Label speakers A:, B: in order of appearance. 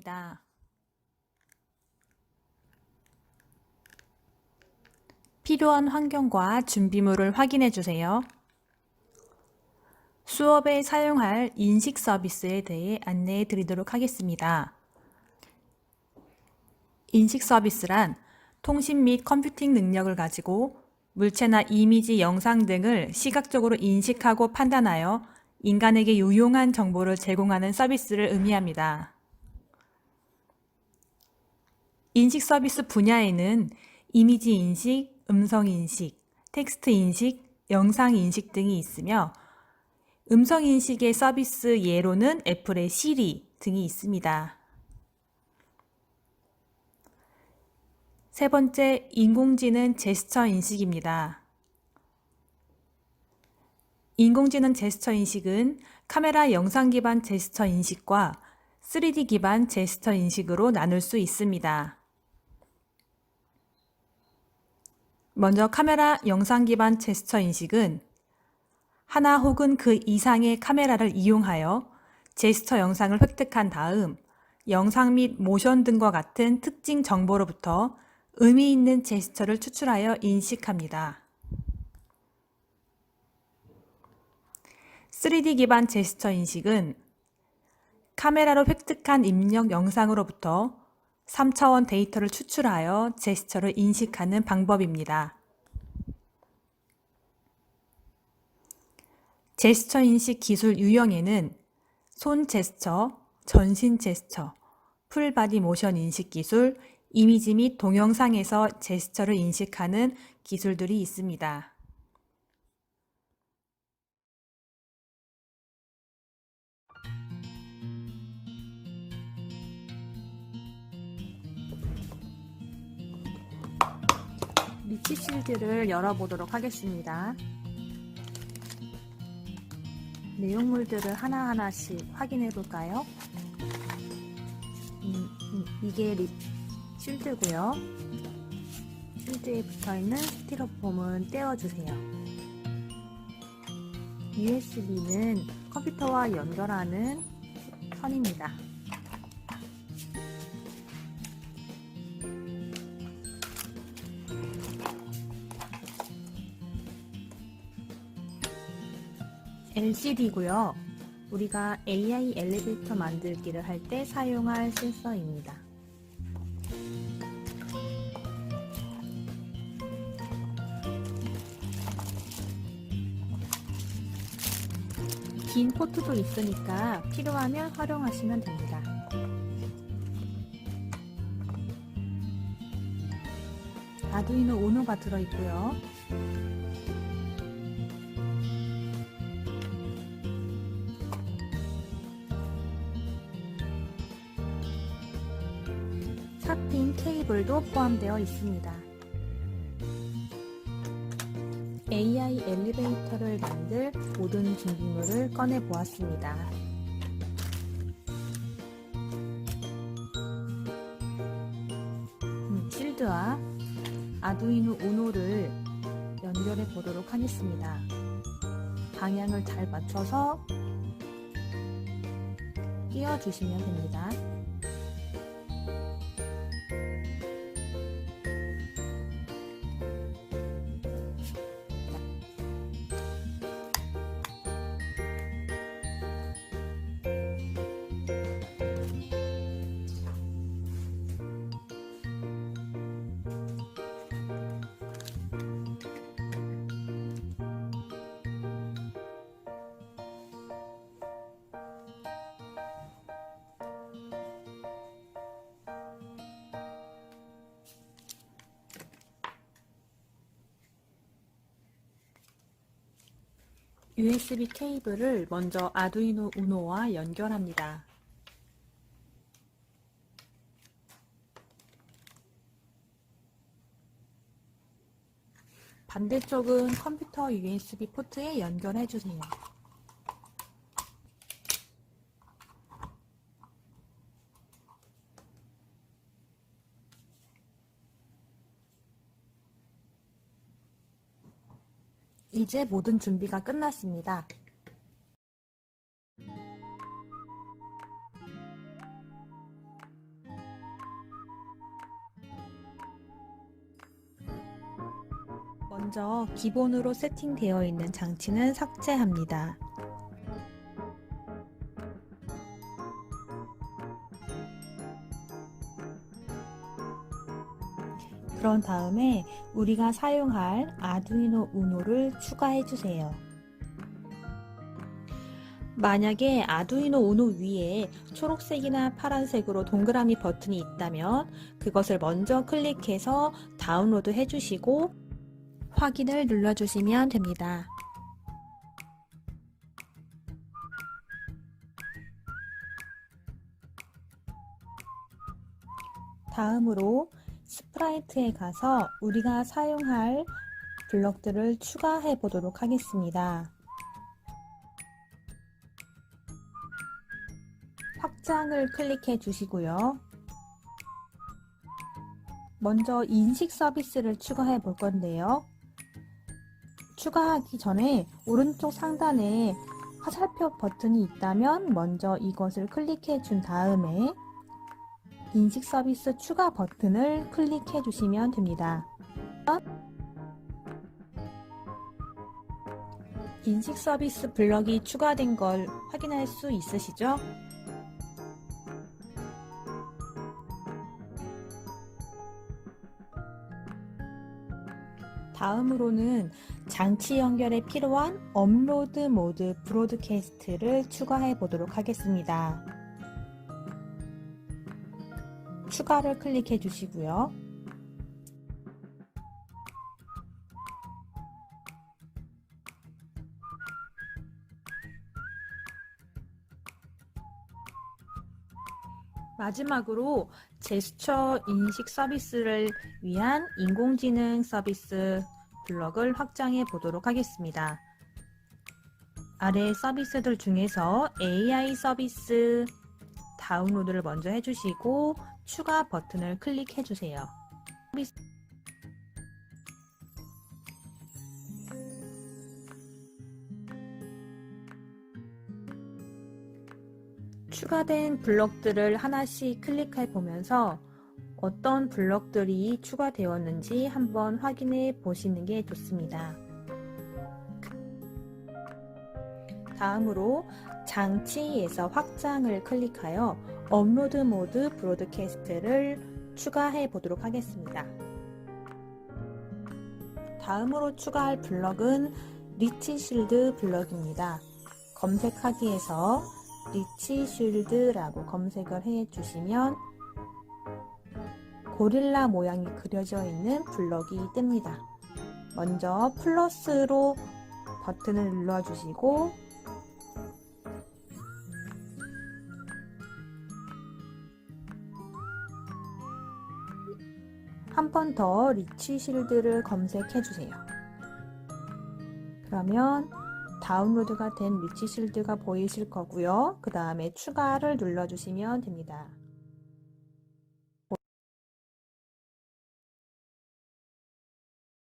A: 시작합니다. 필요한 환경과 준비물을 확인해 주세요. 수업에 사용할 인식 서비스에 대해 안내해 드리도록 하겠습니다. 인식 서비스란 통신 및 컴퓨팅 능력을 가지고 물체나 이미지, 영상 등을 시각적으로 인식하고 판단하여 인간에게 유용한 정보를 제공하는 서비스를 의미합니다. 인식 서비스 분야에는 이미지 인식, 음성 인식, 텍스트 인식, 영상 인식 등이 있으며 음성 인식의 서비스 예로는 애플의 시리 등이 있습니다. 세 번째, 인공지능 제스처 인식입니다. 인공지능 제스처 인식은 카메라 영상 기반 제스처 인식과 3D 기반 제스처 인식으로 나눌 수 있습니다. 먼저 카메라 영상 기반 제스처 인식은 하나 혹은 그 이상의 카메라를 이용하여 제스처 영상을 획득한 다음 영상 및 모션 등과 같은 특징 정보로부터 의미 있는 제스처를 추출하여 인식합니다. 3D 기반 제스처 인식은 카메라로 획득한 입력 영상으로부터 3차원 데이터를 추출하여 제스처를 인식하는 방법입니다. 제스처 인식 기술 유형에는 손 제스처, 전신 제스처, 풀바디 모션 인식 기술, 이미지 및 동영상에서 제스처를 인식하는 기술들이 있습니다. 리치 실드를 열어보도록 하겠습니다. 내용물들을 하나하나씩 확인해 볼까요? 음, 음, 이게 립 실드고요. 실드에 붙어있는 스티로폼은 떼어주세요. USB는 컴퓨터와 연결하는 선입니다. LCD고요. 우리가 AI 엘리베이터 만들기를 할 때 사용할 센서입니다. 긴 포트도 있으니까 필요하면 활용하시면 됩니다. 아두이노 우노가 들어있고요. 삽핀 케이블도 포함되어 있습니다. AI 엘리베이터를 만들 모든 준비물을 꺼내 보았습니다. 음, 실드와 아두이노 우노를 연결해 보도록 하겠습니다. 방향을 잘 맞춰서 끼워 주시면 됩니다. USB 케이블을 먼저 아두이노 우노와 연결합니다. 반대쪽은 컴퓨터 USB 포트에 연결해 주세요. 이제 모든 준비가 끝났습니다. 먼저 기본으로 세팅되어 있는 장치는 삭제합니다. 그런 다음에 우리가 사용할 아두이노 우노를 추가해 주세요. 만약에 아두이노 우노 위에 초록색이나 파란색으로 동그라미 버튼이 있다면 그것을 먼저 클릭해서 다운로드 해주시고 확인을 눌러주시면 됩니다. 다음으로 스프라이트에 가서 우리가 사용할 블럭들을 추가해 보도록 하겠습니다. 확장을 클릭해 주시고요. 먼저 인식 서비스를 추가해 볼 건데요. 추가하기 전에 오른쪽 상단에 화살표 버튼이 있다면 먼저 이것을 클릭해 준 다음에 인식 서비스 추가 버튼을 클릭해 주시면 됩니다. 인식 서비스 블럭이 추가된 걸 확인할 수 있으시죠? 다음으로는 장치 연결에 필요한 업로드 모드 브로드캐스트를 추가해 보도록 하겠습니다. 추가를 클릭해 주시고요. 마지막으로 제스처 인식 서비스를 위한 인공지능 서비스 블럭을 확장해 보도록 하겠습니다. 아래 서비스들 중에서 AI 서비스 다운로드를 먼저 해주시고 추가 버튼을 클릭해 주세요. 추가된 블럭들을 하나씩 클릭해 보면서 어떤 블럭들이 추가되었는지 한번 확인해 보시는 게 좋습니다. 다음으로 장치에서 확장을 클릭하여 업로드 모드 브로드캐스트를 추가해 보도록 하겠습니다. 다음으로 추가할 블럭은 리치 실드 블럭입니다. 검색하기에서 리치 쉴드라고 검색을 해 주시면 고릴라 모양이 그려져 있는 블럭이 뜹니다. 먼저 플러스로 버튼을 눌러 주시고 한 번 더 리치 실드를 검색해 주세요. 그러면 다운로드가 된 리치 실드가 보이실 거고요. 그 다음에 추가를 눌러주시면 됩니다.